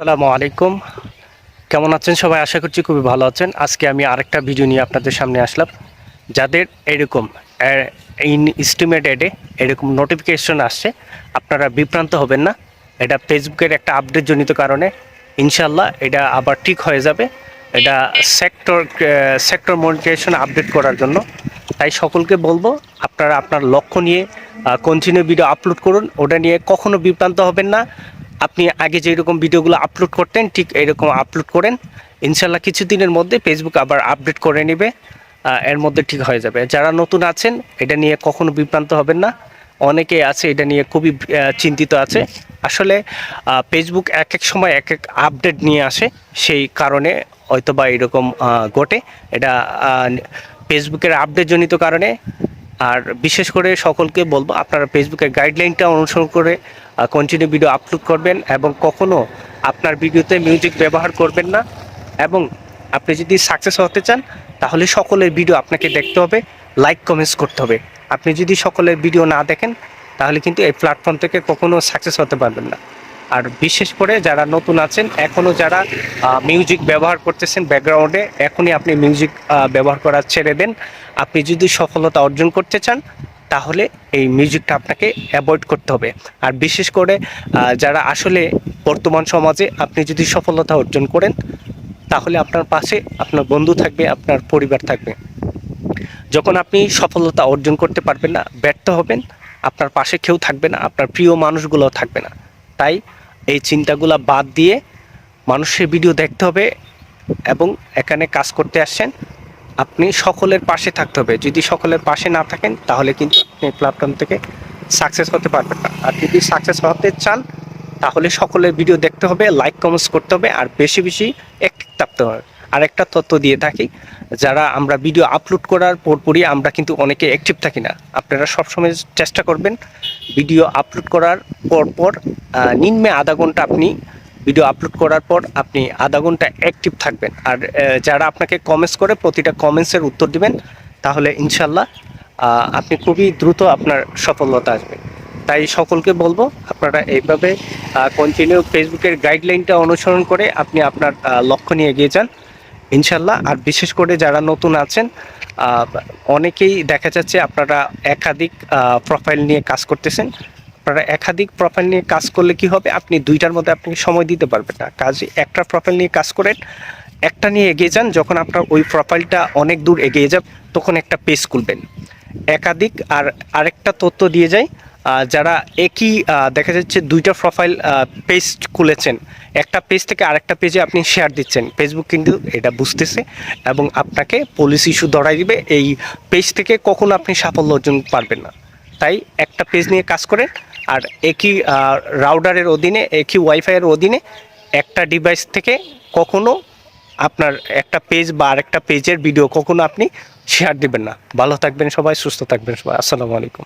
আসসালামু আলাইকুম। কেমন আছেন সবাই? আশা করছি খুবই ভালো আছেন। আজকে আমি আরেকটা ভিডিও নিয়ে আপনাদের সামনে আসলাম। যাদের এরকম ইন এডে এরকম নোটিফিকেশন আসছে, আপনারা বিভ্রান্ত হবেন না। এটা ফেসবুকের একটা আপডেট জনিত কারণে। ইনশাল্লাহ এটা আবার ঠিক হয়ে যাবে। এটা সেক্টর সেক্টর মনিটাইজেশন আপডেট করার জন্য। তাই সকলকে বলব, আপনারা আপনার লক্ষ্য নিয়ে কন্টিনিউ ভিডিও আপলোড করুন। ওটা নিয়ে কখনো বিভ্রান্ত হবেন না। আপনি আগে যেরকম ভিডিওগুলো আপলোড করতেন, ঠিক এরকম আপলোড করেন। ইনশাল্লাহ কিছুদিনের মধ্যে ফেসবুক আবার আপডেট করে নেবে এর মধ্যে ঠিক হয়ে যাবে। যারা নতুন আছেন, এটা নিয়ে কখনো বিভ্রান্ত হবেন না। অনেকে আছে, এটা নিয়ে খুবই চিন্তিত আছে। আসলে ফেসবুক এক এক সময় এক এক আপডেট নিয়ে আসে, সেই কারণে হয়তো বা এরকম ঘটে। এটা ফেসবুকের আপডেট জনিত কারণে আর বিশেষ করে সকলকে বলব, আপনারা ফেসবুকের গাইডলাইনটা অনুসরণ করে কন্টিনিউ ভিডিও আপলোড করবেন এবং কখনো আপনার ভিডিওতে মিউজিক ব্যবহার করবেন না এবং আপনি যদি সাকসেস হতে চান, তাহলে সকলের ভিডিও আপনাকে দেখতে হবে লাইক কমেন্টস করতে হবে। আপনি যদি সকলের ভিডিও না দেখেন, তাহলে কিন্তু এই প্ল্যাটফর্ম থেকে কখনো সাকসেস হতে পারবেন না। আর বিশেষ করে যারা নতুন আছেন এখনও যারা মিউজিক ব্যবহার করতেছেন ব্যাকগ্রাউন্ডে এখনই আপনি মিউজিক ব্যবহার করা ছেড়ে দেন। আপনি যদি সফলতা অর্জন করতে চান, তাহলে এই মিউজিকটা আপনাকে অ্যাভয়েড করতে হবে। আর বিশেষ করে যারা আসলে বর্তমান সমাজে আপনি যদি সফলতা অর্জন করেন, তাহলে আপনার পাশে আপনার বন্ধু থাকবে, আপনার পরিবার থাকবে। যখন আপনি সফলতা অর্জন করতে পারবেন না, ব্যর্থ হবেন, আপনার পাশে কেউ থাকবে না, আপনার প্রিয় মানুষগুলোও থাকবে না। তাই এই চিন্তাগুলো বাদ দিয়ে মানুষের ভিডিও দেখতে হবে এবং এখানে কাজ করতে আসছেন। আপনি সকলের পাশে থাকতে হবে। যদি সকলের পাশে না থাকেন, তাহলে কিন্তু আপনি প্ল্যাটফর্ম থেকে সাকসেস হতে পারবেন না। আর যদি সাকসেস হতে চান, তাহলে সকলের ভিডিও দেখতে হবে লাইক কমেন্টস করতে হবে, আর বেশি বেশি অ্যাক্টিভ থাকতে হবে। আর একটা তথ্য দিয়ে থাকি, যারা আমরা ভিডিও আপলোড করার পরপরই আমরা কিন্তু অনেকে অ্যাক্টিভ থাকি না। আপনারা সবসময় চেষ্টা করবেন ভিডিও আপলোড করার পরপর নিম্নে আধা ঘণ্টা আপনি ভিডিও আপলোড করার পর আপনি আধা ঘণ্টা অ্যাক্টিভ থাকবেন। আর যারা আপনাকে কমেন্টস করে, প্রতিটা কমেন্টসের উত্তর দিবেন, তাহলে ইনশাল্লাহ আপনি খুবই দ্রুত আপনার সফলতা আসবে। তাই সকলকে বলব, আপনারা এইভাবে কন্টিনিউ ফেসবুকের গাইডলাইনটা অনুসরণ করে আপনি আপনার লক্ষ্য নিয়ে এগিয়ে যান। ইনশাল্লাহ। আর বিশেষ করে যারা নতুন আছেন অনেকেই দেখা যাচ্ছে আপনারা একাধিক প্রোফাইল নিয়ে কাজ করতেছেন। আপনারা একাধিক প্রোফাইল নিয়ে কাজ করলে কি হবে? আপনি দুইটার মধ্যে আপনি সময় দিতে পারবেন না। কাজে একটা প্রোফাইল নিয়ে কাজ করেন, একটা নিয়ে এগিয়ে যান, যখন আপনার ওই প্রোফাইলটা অনেক দূর এগিয়ে যাবে, তখন একটা পেজ খুলবেন। একাধিক আর আরেকটা তথ্য দিয়ে যায় যারা একই দেখা যাচ্ছে দুইটা প্রোফাইল পেজ খুলেছেন। একটা পেজ থেকে আরেকটা পেজে আপনি শেয়ার দিচ্ছেন। ফেসবুক কিন্তু এটা বুঝতেছে এবং আপনাকে পুলিশ ইস্যু ধরাই দিবে। এই পেজ থেকে কখনো আপনি সাফল্য অর্জন পারবেন না। তাই একটা পেজ নিয়ে কাজ করেন আর একই রাউডারের অধীনে, একই ওয়াইফাইয়ের অধীনে একটা ডিভাইস থেকে কখনো আপনার একটা পেজ বা আরেকটা পেজের ভিডিও কখনো আপনি শেয়ার দিবেন না। ভালো থাকবেন সবাই, সুস্থ থাকবেন সবাই। আসসালামু আলাইকুম।